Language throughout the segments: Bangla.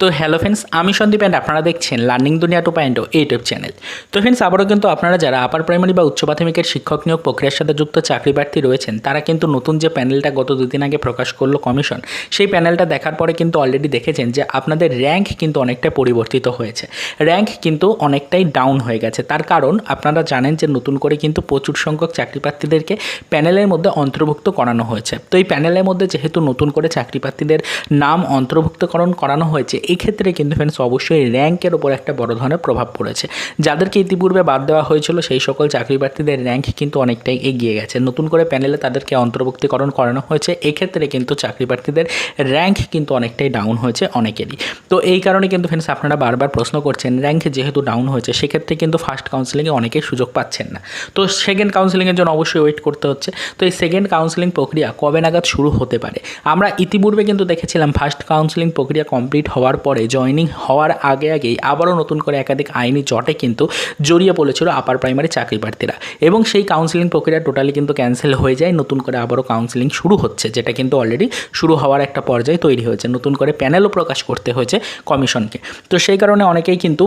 তো হ্যালো ফ্রেন্ডস আমি সন্দীপ অ্যান্ড আপনারা দেখছেন learning Duniya two point YouTube channel তো ফ্রেন্ডস আবারও কিন্তু আপনারা যারা আপার প্রাইমারি বা উচ্চ প্রাথমিকের শিক্ষক নিয়োগ প্রক্রিয়ার সাথে যুক্ত চাকরি প্রার্থী রয়েছেন, তারা কিন্তু নতুন যে প্যানেলটা গত দুদিন আগে প্রকাশ করল কমিশন সেই প্যানেলটা দেখার পরে কিন্তু অলরেডি দেখেছেন যে আপনাদের র্যাঙ্ক কিন্তু অনেকটা পরিবর্তিত হয়েছে। র্যাঙ্ক কিন্তু অনেকটাই ডাউন হয়ে গেছে। তার কারণ আপনারা জানেন যে নতুন করে কিন্তু প্রচুর সংখ্যক চাকরি প্রার্থীদেরকে প্যানেলের মধ্যে অন্তর্ভুক্ত করানো হয়েছে। তো এই প্যানেলের মধ্যে যেহেতু নতুন করে চাকরি প্রার্থীদের নাম অন্তর্ভুক্তকরণ করানো হয়েছে এই ক্ষেত্রে কিন্তু ফ্রেন্ডস অবশ্যই র্যাঙ্কের ওপর একটা বড় ধরনের প্রভাব পড়েছে। যাদেরকে ইতিপূর্বে বাদ দেওয়া হয়েছিল, সেই সকল চাকরি প্রার্থীদের র্যাঙ্ক কিন্তু অনেকটাই এগিয়ে গেছে। নতুন করে প্যানেলে তাদেরকে অন্তর্ভুক্তিকরণ করানো হয়েছে, এক্ষেত্রে কিন্তু চাকরি প্রার্থীদের র্যাঙ্ক কিন্তু অনেকটাই ডাউন হয়েছে অনেকেরই। তো এই কারণে কিন্তু ফ্রেন্ডস আপনারা বারবার প্রশ্ন করছেন র্যাঙ্ক যেহেতু ডাউন হয়েছে, সেক্ষেত্রে কিন্তু ফার্স্ট কাউন্সিলিংয়ে অনেকেই সুযোগ পাচ্ছেন না। তো সেকেন্ড কাউন্সিলিংয়ের জন্য অবশ্যই ওয়েট করতে হচ্ছে। তো এই সেকেন্ড কাউন্সিলিং প্রক্রিয়া কবে নাগাদ শুরু হতে পারে? আমরা ইতিপূর্বে কিন্তু দেখেছিলাম ফার্স্ট কাউন্সিলিং প্রক্রিয়া কমপ্লিট হওয়ার পরে জয়নিং হওয়ার আগে আগেই আবারও নতুন করে একাধিক আইনি জটে কিন্তু জড়িয়ে পড়েছিল আপার প্রাইমারি চাকরি প্রার্থীরা। এবং সেই কাউন্সিলিং প্রক্রিয়া টোটালি কিন্তু ক্যান্সেল হয়ে যায়, নতুন করে আবারও কাউন্সিলিং শুরু হচ্ছে, যেটা কিন্তু অলরেডি শুরু হওয়ার একটা পর্যায়ে তৈরি হয়েছে। নতুন করে প্যানেলও প্রকাশ করতে হয়েছে কমিশনকে তো সেই কারণে অনেকেই কিন্তু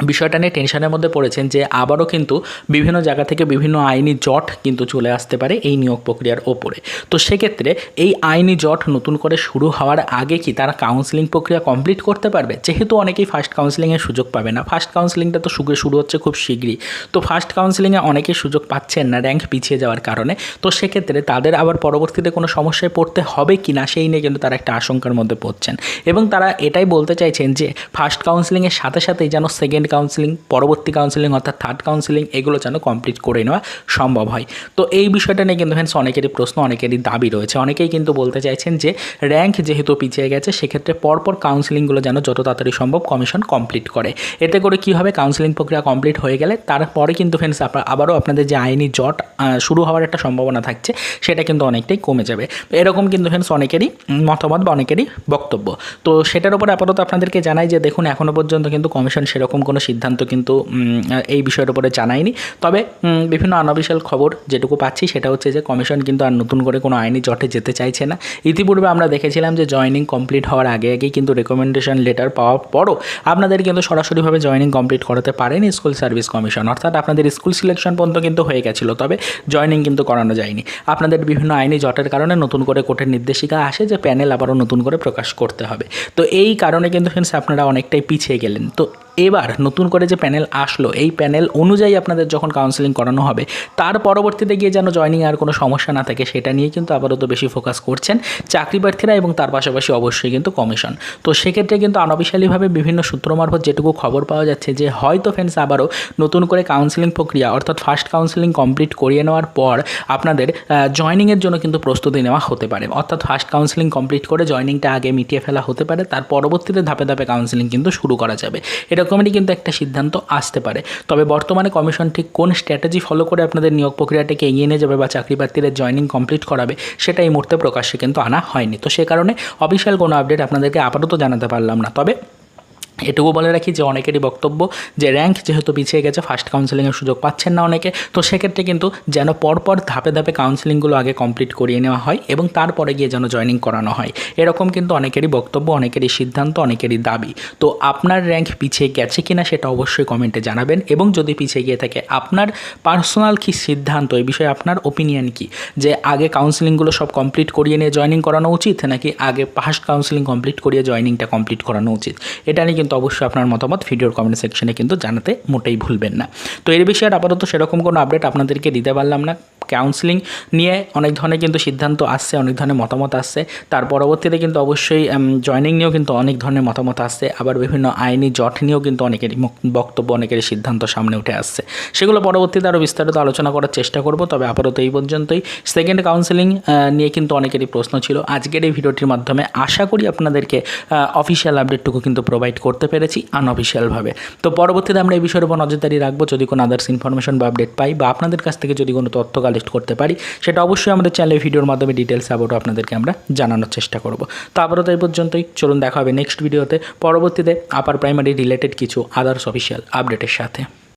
বিষয়টা নিয়ে টেনশনের মধ্যে পড়েছেন যে আবারও কিন্তু বিভিন্ন জায়গা থেকে বিভিন্ন আইনি জট কিন্তু চলে আসতে পারে এই নিয়োগ প্রক্রিয়ার ওপরে। তো সেক্ষেত্রে এই আইনি জট নতুন করে শুরু হওয়ার আগে কি তারা কাউন্সিলিং প্রক্রিয়া কমপ্লিট করতে পারবে? যেহেতু অনেকেই ফার্স্ট কাউন্সিলিংয়ের সুযোগ পাবে না। ফার্স্ট কাউন্সিলিংটা তো শুরু শুরু হচ্ছে খুব শীঘ্রই। তো ফার্স্ট কাউন্সিলিংয়ে অনেকেই সুযোগ পাচ্ছেন না র্যাঙ্ক পিছিয়ে যাওয়ার কারণে। তো সেক্ষেত্রে তাদের আবার পরবর্তীতে কোনো সমস্যায় পড়তে হবে কি না সেই নিয়ে কিন্তু তারা একটা আশঙ্কার মধ্যে পড়ছেন। এবং তারা এটাই বলতে চাইছেন যে ফার্স্ট কাউন্সিলিংয়ের সাথে সাথেই যেন সেকেন্ড কাউন্সিলিং পরবর্তী কাউন্সিলিং অর্থাৎ থার্ড কাউন্সিলিং এগুলো যেন কমপ্লিট করে নেওয়া সম্ভব হয়। তো এই বিষয়টা নিয়ে কিন্তু ফ্রেন্ডস অনেকেরই প্রশ্ন, অনেকেরই দাবি রয়েছে। অনেকেই কিন্তু বলতে চাইছেন যে র্যাঙ্ক যেহেতু পিছিয়ে গেছে, সেক্ষেত্রে পরপর কাউন্সিলিংগুলো যেন যত তাড়াতাড়ি সম্ভব কমিশন কমপ্লিট করে। এতে করে কী হবে? কাউন্সিলিং প্রক্রিয়া কমপ্লিট হয়ে গেলে তারপরে কিন্তু ফ্রেন্ডস আবারও আপনাদের যে আইনি জট শুরু হওয়ার একটা সম্ভাবনা থাকছে, সেটা কিন্তু অনেকটাই কমে যাবে। এরকম কিন্তু ফ্রেন্ডস অনেকেরই মতামত বা অনেকেরই বক্তব্য। তো সেটার উপর আপাতত আপনাদেরকে জানাই যে, দেখুন এখনও পর্যন্ত কিন্তু কমিশন সেরকম কোনো সিদ্ধান্ত কিন্তু এই বিষয়ের উপরে জানায়নি। তবে বিভিন্ন আনঅফিসিয়াল খবর যেটুকু পাচ্ছি সেটা হচ্ছে যে কমিশন কিন্তু আর নতুন করে কোনো আইনি জটে যেতে চাইছে না। ইতিপূর্বে আমরা দেখেছিলাম যে জয়নিং কমপ্লিট হওয়ার আগে আগেই কিন্তু রেকমেন্ডেশন লেটার পাওয়ার পরও আপনাদের কিন্তু সরাসরিভাবে জয়নিং কমপ্লিট করাতে পারেনি স্কুল সার্ভিস কমিশন অর্থাৎ আপনাদের স্কুল সিলেকশন পর্যন্ত কিন্তু হয়ে গেছিল, তবে জয়নিং কিন্তু করানো যায়নি। আপনাদের বিভিন্ন আইনি জটের কারণে নতুন করে কোর্টের নির্দেশিকা আসে যে প্যানেল আবারও নতুন করে প্রকাশ করতে হবে। তো এই কারণে কিন্তু ফ্রেন্ডস আপনারা অনেকটাই পিছিয়ে গেলেন। তো এবার নতুন করে যে প্যানেল আসলো, এই প্যানেল অনুযায়ী আপনাদের যখন কাউন্সেলিং করানো হবে, তার পরবর্তীতে গিয়ে যেন জয়নিং আর কোনো সমস্যা না থাকে, সেটা নিয়ে কিন্তু আপাতত বেশি ফোকাস করছেন চাকরি প্রার্থীরা এবং তার পাশাপাশি অবশ্যই কিন্তু কমিশন তো সেক্ষেত্রে কিন্তু আনঅফিসিয়ালিভাবে বিভিন্ন সূত্র মারফত যেটুকু খবর পাওয়া যাচ্ছে যে, হয়তো ফ্রেন্ডস আবারও নতুন করে কাউন্সেলিং প্রক্রিয়া, অর্থাৎ ফার্স্ট কাউন্সেলিং কমপ্লিট করিয়ে নেওয়ার পর আপনাদের জয়নিংয়ের জন্য কিন্তু প্রস্তুতি নেওয়া হতে পারে। অর্থাৎ ফার্স্ট কাউন্সেলিং কমপ্লিট করে জয়নিংটা আগে মিটিয়ে ফেলা হতে পারে, তার পরবর্তীতে ধাপে ধাপে কাউন্সেলিং কিন্তু শুরু করা যাবে। এরকমই কিন্তু একটা সিদ্ধান্ত আসতে পারে। তবে বর্তমানে কমিশন ঠিক কোন স্ট্র্যাটেজি ফলো করে আপনাদের নিয়োগ প্রক্রিয়াটাকে এগিয়ে নিয়ে যাবে বা চাকরি প্রার্থীদের জয়নিং কমপ্লিট করাবে, সেটা এই মুহূর্তে প্রকাশ্যে কিন্তু আনা হয়নি। তো সে কারণে অফিসিয়াল কোনো আপডেট আপনাদেরকে আপাতত জানাতে পারলাম না। তবে এটুকু বলে রাখি যে অনেকেরই বক্তব্য যে র্যাঙ্ক যেহেতু পিছিয়ে গেছে ফার্স্ট কাউন্সেলিংয়ের সুযোগ পাচ্ছেন না অনেকে। তো সেক্ষেত্রে কিন্তু যেন পরপর ধাপে ধাপে কাউন্সেলিংগুলো আগে কমপ্লিট করিয়ে নেওয়া হয় এবং তারপরে গিয়ে যেন জয়নিং করানো হয়। এরকম কিন্তু অনেকেরই বক্তব্য, অনেকেরই সিদ্ধান্ত, অনেকেরই দাবি। তো আপনার র্যাঙ্ক পিছিয়ে গেছে কিনা সেটা অবশ্যই কমেন্টে জানাবেন এবং যদি পিছিয়ে গিয়ে থাকে, আপনার পার্সোনাল কি সিদ্ধান্ত? এই বিষয়ে আপনার ওপিনিয়ন কি? যে আগে কাউন্সেলিংগুলো সব কমপ্লিট করিয়ে নিয়ে জয়নিং করানো উচিত নাকি আগে ফার্স্ট কাউন্সেলিং কমপ্লিট করিয়ে জয়নিংটা কমপ্লিট করানো উচিত? এটা নিয়ে কিন্তু অবশ্যই আপনার মতামত ভিডিওর কমেন্ট সেকশনে কিন্তু জানাতে মোটেই ভুলবেন না। তো এর বিষয়ে আপাতত সেরকম কোনো আপডেট আপনাদেরকে দিতে পারলাম না। কাউন্সিলিং নিয়ে অনেক ধরনের কিন্তু সিদ্ধান্ত আসছে, অনেক ধরনের মতামত আসছে। তার পরবর্তীতে কিন্তু অবশ্যই জয়নিং নিয়েও কিন্তু অনেক ধরনের মতামত আসছে। আবার বিভিন্ন আইনি জট নিয়েও কিন্তু অনেকেরই বক্তব্য, অনেকেরই সিদ্ধান্ত সামনে উঠে আসছে। সেগুলো পরবর্তীতে আরও বিস্তারিত আলোচনা করার চেষ্টা করব, তবে আপাতত এই পর্যন্তই। সেকেন্ড কাউন্সিলিং নিয়ে কিন্তু অনেকেরই প্রশ্ন ছিল। আজকের এই ভিডিওটির মাধ্যমে আশা করি আপনাদেরকে অফিসিয়াল আপডেটটুকু কিন্তু প্রোভাইড করতে পেরেছি আনঅফিসিয়ালভাবে তো পরবর্তীতে আমরা এই বিষয়ের উপর নজরদারি রাখব। যদি কোনো আদার্স ইনফরমেশন বা আপডেট পাই বা আপনাদের কাছ থেকে যদি কোনো তথ্য কালেক্ট করতে পারি, সেটা অবশ্যই আমাদের চ্যানেলে ভিডিওর মাধ্যমে ডিটেলস আবারও আপনাদেরকে আমরা জানানোর চেষ্টা করব। তো আবারও এই পর্যন্তই, চলুন দেখা হবে নেক্সট ভিডিওতে পরবর্তীতে আপার প্রাইমারি রিলেটেড কিছু আদার্স অফিসিয়াল আপডেটের সাথে।